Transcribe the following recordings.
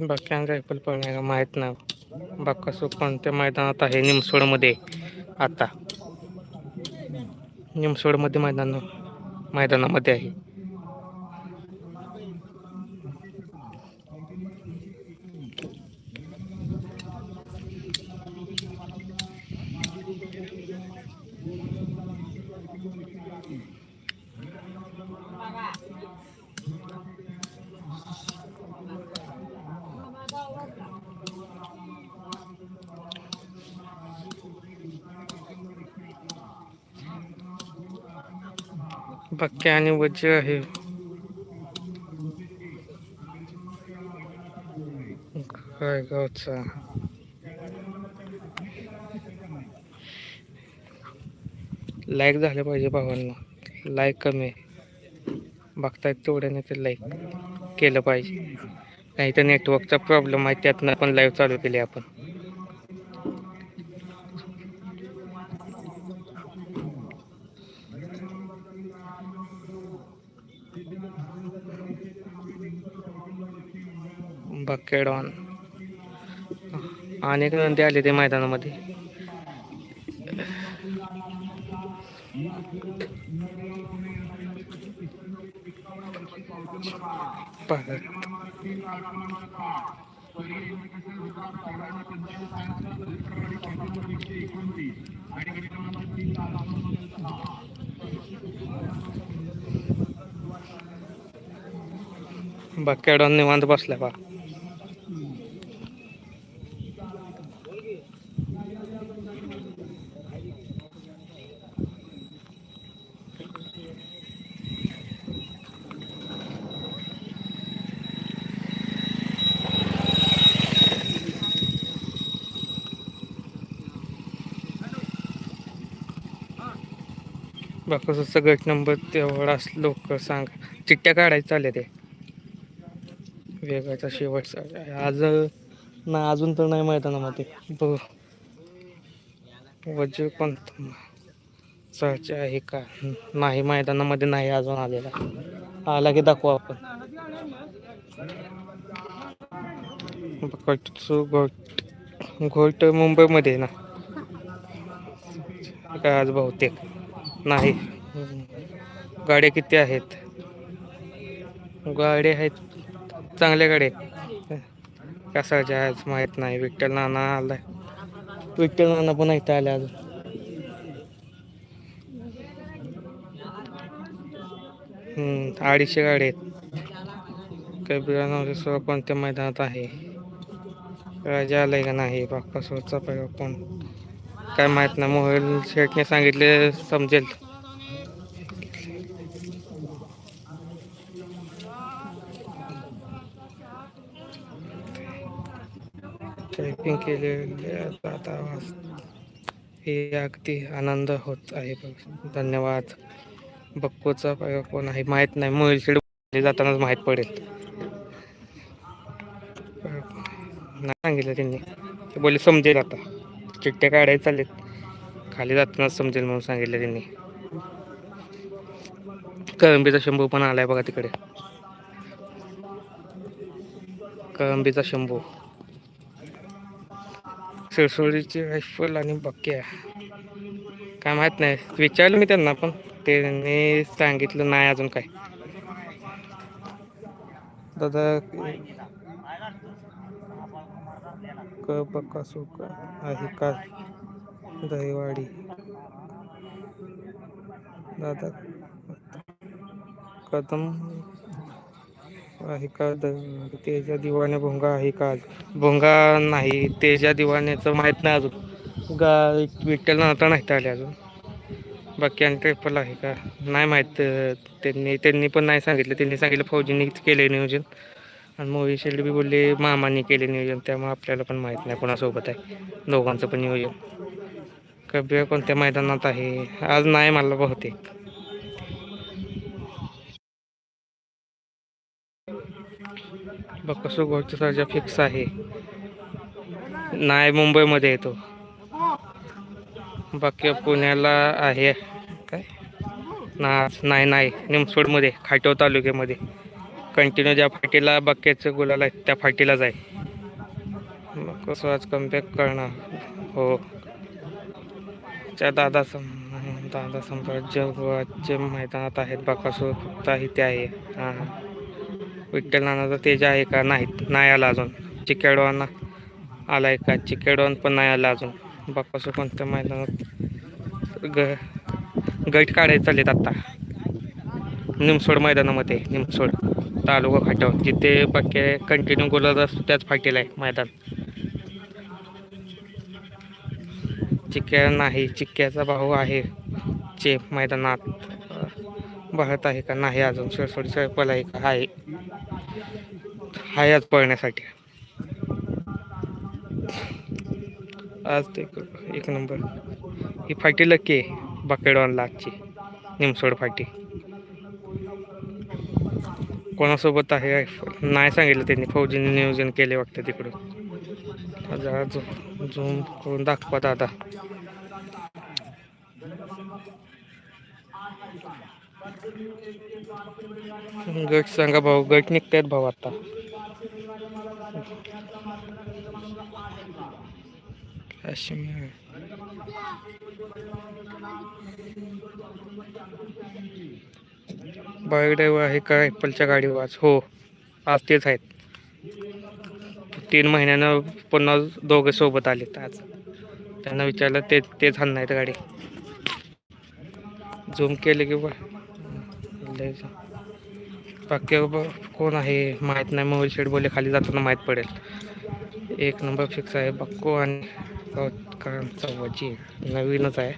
बाकी रायफल आहे का माहीत नाही. बाकासू कोणत्या मैदानात आहे निमसोडमध्ये? आता. निमसोडमध्ये मैदान मैदानामध्ये आहे. बाकी आणि वज्र आहे. काय गावचा? लाईक झाले पाहिजे भावांना. लाईक कमी आहे. बघतायत तेवढ्याने ते लाईक केलं पाहिजे. नाही तर नेटवर्कचा प्रॉब्लेम आहे त्यातनं पण लाईव्ह चालू केली आपण. बकेडॉन. अनेक नंदी आले ते मैदानामध्ये. परत. बकेडॉन निवांत बसलाय बा. बाकी सगळं नंबर तेवढाच लोक सांग. चिठ्ठ्या काढायचं चालले ते. वेगाचा शेवटचा आज ना अजून तर नाही मैदानामध्ये बघ. वज्र कोणतं सहज आहे का? नाही मैदानामध्ये नाही अजून आलेला. आला की दाखवू आपण. घोट. घोट मुंबईमध्ये आहे ना. काय आज बहुतेक. नाही. गाड्या किती आहेत? गाड्या आहेत. चांगल्या गाड्या आहेत. कसाच्या आज माहीत नाही. विठ्ठल नाना आलाय. विठ्ठल नाना पण इथं आले अजून. अडीचशे गाड्या आहेत. कबिरा नवरेश्वर कोणत्या मैदानात आहे? राजा आलाय का नाही? बाप्पासोरचा पैवा कोण? काय माहीत नाही मोहन शेठने सांगितले समजेल. टायपिंग केलेले आता हे अगदी आनंद होत आहे बघ. धन्यवाद. बक्कोचा पैवा कोण आहे माहीत नाही. मोबाईल शेड जातानाच माहीत पडेल. नाही सांगितलं त्यांनी. ते बोलले समजेल आता. चिठ्ठ्या काढायला चाललेत. खाली जातानाच समजेल म्हणून सांगितलं त्यांनी. कळंबीचा शंभू पण आलाय बघा तिकडे. कळंबीचा शंभू. सिरसोळीची रायफल आणि बक्या काय माहीत नाही. विचारलं मी त्यांना पण. त्यांनी सांगितलं नाही अजून काय. दादा क बकासू आहे का दहीवाडी. दादा कदम आहे का द तेजा दिवाने भोंगा आहे का भोंगा नाही तेजा दिवाण्याचं माहीत नाही अजून. गा विठ्ठल नाता नाही आले अजून. बाकी आणि ट्रिपल आहे का? नाही माहीत त्यांनी त्यांनी पण नाही सांगितलं. त्यांनी सांगितलं फौजींनी केले नियोजन. आणि मोही शेल्ड बी बोलले मामाने केले नियोजन त्यामुळे आपल्याला पण माहीत नाही कोणासोबत आहे. दोघांचं पण नियोजन. कब्या कोणत्या मैदानात आहे? आज नाही मला बहुतेक. बक्कसू गोष्ट सर्जा फिक्स आहे. नाही मुंबईमध्ये येतो. बाकी पुण्याला आहे. काय? ना नाही नाही. निमसोडमध्ये खाटव तालुक्यामध्ये. कंटिन्यू ज्या फाटीला बक्क्याचं गुलाल आहेत त्या फाटीलाच आहे. मग कसं आज कमबॅक करणार? हो. त्या दादा सम दादा सम्राज्य गोवाचे मैदानात आहेत बकासूर फक्त इथे आहे. हां. हां विठ्ठल नानाचा तेज आहे का? नाही नाही आला अजून. चिकेडवाना आहे का? चिकेडवान पण नाही आला अजून. बकासूर कोणत्या मैदानात ग गट काढायचं चाललेत आत्ता निमसोड मैदानामध्ये निमसोड. तालुका फाट्यावर जिथे पक्के कंटिन्यू गोलत असतो त्याच फाटीला आहे मैदान. चिक्क्या नाही चिक्क्याचा भाऊ आहे चे मैदानात बघत आहे का नाही अजून शिरसोडी सळपल आहे का? आहे आहे आज पळण्यासाठी. आज ते एक नंबर. ही फाटी लकी आहे बकेडॉनला आजची निमसोड फाटी. कोणासोबत आहे? नाही सांगितलं त्यांनी. फौजीने नियोजन केले वाटतं तिकडून जरा झूम झूम करून दाखवा दादा. गट सांगा भाऊ गट निघतायत भाऊ आता. काश्मीर बाईक ड्रायव्हर आहे का? ॲपलच्या गाडीवर आज हो आज तेच आहेत. तीन महिन्यानं पुन्हा दोघे सोबत आलेत आज. त्यांना विचारलं ते तेच हाण नाहीत गाडी. झूम केले की बा. लय बाकी कोण आहे? माहीत नाही. मोबाईल शेड बोलले खाली जाताना माहीत पडेल. एक नंबर फिक्स आहे. बक्को आणि चव्हाची नवीनच आहे.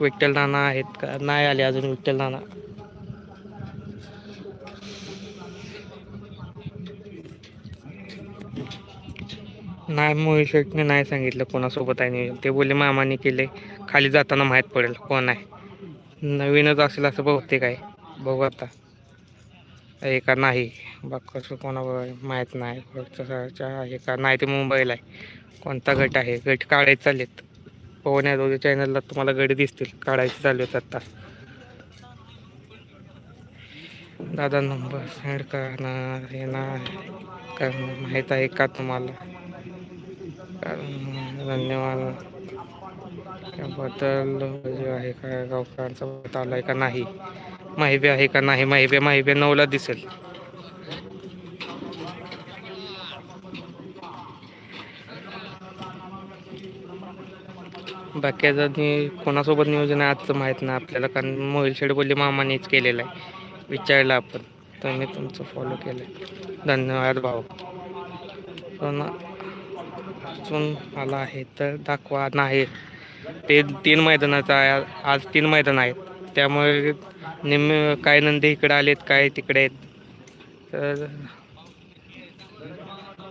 विठ्ठल नाना आहेत का? नाही आले अजून विठ्ठल नाना. नाही मोहित शेटने नाही सांगितलं कोणासोबत आहे नियोजन. ते बोलले मामाने केले खाली जाताना माहीत पडेल कोण आहे. नवीनच असेल असं बहुतेक आहे. बघू आता. आहे का नाही? बाकी कोणाबरोबर माहीत नाही. आहे का नाही ते मुंबईला आहे. कोणता गट आहे? गट काढायचे चाललेत. पवन यादवच्या चॅनलला तुम्हाला गट दिसतील. काढायचे चालू आहेत आता. दादा नंबर सेंड करणार हे ना? का माहीत आहे का तुम्हाला? धन्यवाद. त्याबद्दल जे आहे काय गावकऱ्यांचा आला आलाय का नाही? माहिती आहे का नाही? माहिती माहिती नऊला दिसेल. बाकीचं कोणासोबत नियोजन आहे आजचं माहीत नाही आपल्याला कारण मोहिल शेड बोलले मामानेच केलेलं आहे. विचारलं आपण. तर मी तुमचं फॉलो केलं धन्यवाद भाऊ. पण अजून आला आहे तर दाखवा नाही. ते तीन मैदानाचा आहे आज तीन मैदान आहेत. त्यामुळे निम्मे काय नंदी इकडे आलेत काय तिकडे आहेत? तर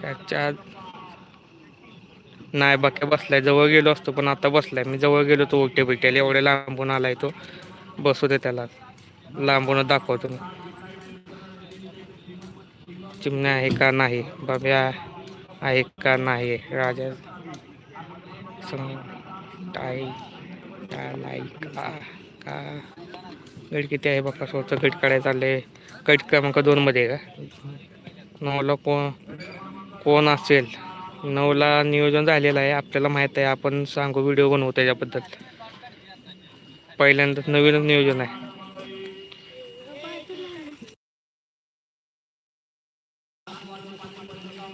त्याच्या नाही बाक्या बसलाय. जवळ गेलो असतो पण आता बसलाय. मी जवळ गेलो तो उलटे बिट्याला एवढ्या लांबून आलाय तो. बसू दे त्याला. लांबूनच दाखवतो मी. चिमण्या आहे का नाही? बाब्या. आहे का नाही. राजा सम टाई नाही का का गट किती आहे बाप्पा? स्वतः गट काढायला चालले गट क्रमांक दोनमध्ये आहे का? नऊला कोण कोण असेल? नऊला नियोजन झालेलं आहे. आपल्याला माहीत आहे. आपण सांगू व्हिडिओ बनवू त्याच्याबद्दल. पहिल्यांदा नवीनच नियोजन आहे.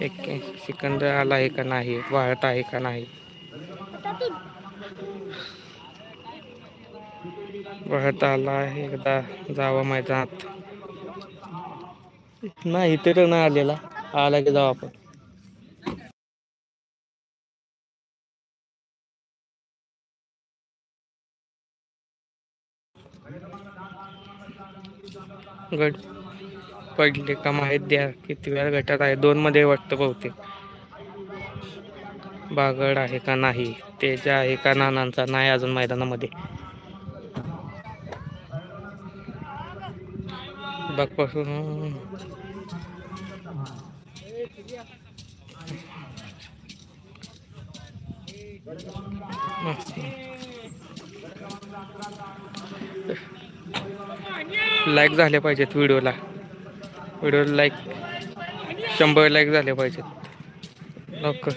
एक सिकंदर आला आहे का नाही? वाळत आहे का नाही? वाळत आला आहे. एकदा जावा मैदानात. नाही तर नाही आलेला. आला की जाऊ आपण. गट पडले का माहीत द्या. किती वेळा गटात आहे. दोन मध्ये वाटतं बहुतेक. बागड आहे का नाही? तेजा आहे का नानांचा? नाही अजून मैदानामध्ये. बघपासून लाईक झाले पाहिजेत व्हिडिओला. व्हिडिओ लाईक शंभर लाईक झाले पाहिजेत. लवकर.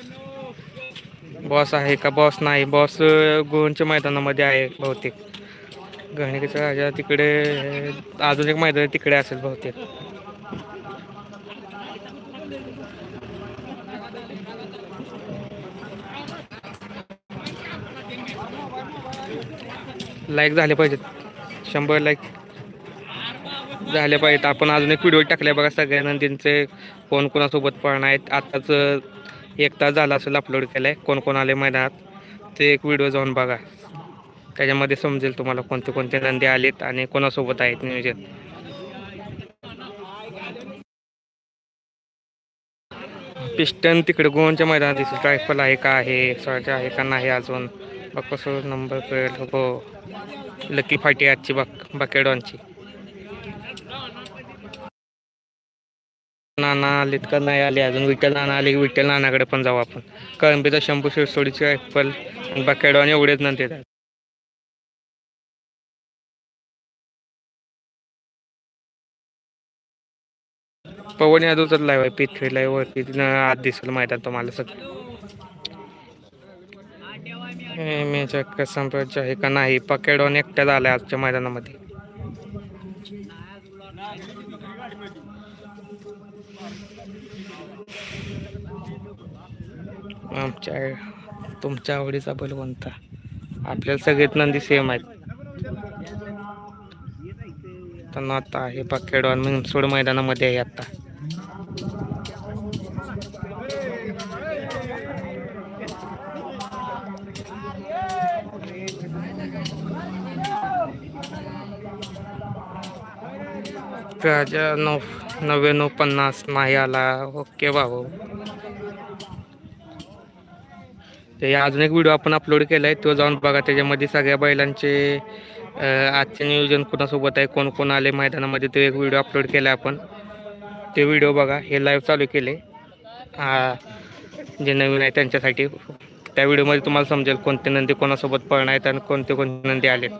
बॉस आहे का? बॉस नाही. बॉस गोवनच्या मैदानामध्ये आहे बहुतेक. गणिकेचा राजा तिकडे अजून एक मैदान तिकडे असेल बहुतेक. लाईक झाले पाहिजेत. शंभर लाईक झाले पाहिजेत. आपण अजून एक व्हिडिओ टाकले बघा सगळ्या त्यांचे कोण कोणासोबत पळणार आहेत. आत्ताच एक तास झाला असेल अपलोड केलं आहे कोण कोण आले मैदानात. ते एक व्हिडिओ जाऊन बघा. त्याच्यामध्ये समजेल तुम्हाला कोणते कोणते नंदी आलेत आणि कोणासोबत आहेत नियोजन. पिस्टन तिकडे गोवनच्या मैदानात दिसेल ट्रायफल आहे का आहे? स्वराज आहे का नाही अजून? बघ कसं नंबर कळेल. हो. लकी फाटी आजची बक बकेडॉनची. नाना आलेत का? नाही आले अजून. विठ्ठल नाना आले की विठ्ठल नानाकडे पण जाऊ आपण. कळंबीचा शंभू शिरसोडीची रायफल आणि एवढेच एवढेच नंतर पवन यादवचाच लाईव्ह आहे. पिथ्री लाईव्ह वरती तिनं आज दिसेल मैदान तुम्हाला सगळं. मेच्या संपर्क आहे का नाही? पकेडॉन एकट्याच आलाय आजच्या मैदानामध्ये. आमच्या तुमच्या आवडीचा बलवंता आपल्याला सगळेच नंदी सेम आहेत. तर आता हे पकेडॉन सोड मैदानामध्ये आहे आता. राजा नऊ नव्याण्णव पन्नास नाही आला ओके भाऊ. ते अजून एक व्हिडिओ आपण अपलोड केला आहे तो जाऊन बघा. त्याच्यामध्ये सगळ्या बैलांचे आजचे नियोजन कोणासोबत आहे कोण कोण आले मैदानामध्ये तो एक व्हिडिओ अपलोड केला आहे आपण. ते व्हिडिओ बघा हे लाईव्ह चालू केले. जे नवीन आहे त्यांच्यासाठी. त्या व्हिडिओमध्ये तुम्हाला समजेल कोणते नंदी कोणासोबत पळणार आहेत आणि कोणते कोणते नंदी आलेत.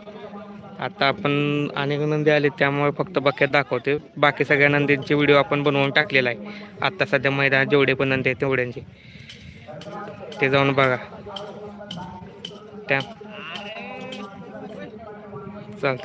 आता आपण अनेक नंदी आले त्यामुळे फक्त बक्यात दाखवते. बाकी सगळ्या नंदींचे व्हिडिओ आपण बनवून टाकलेला आहे. आता सध्या मैदानात जेवढे पण नंदी आहेत तेवढ्यांचे. ते जाऊन बघा. त्या. चाल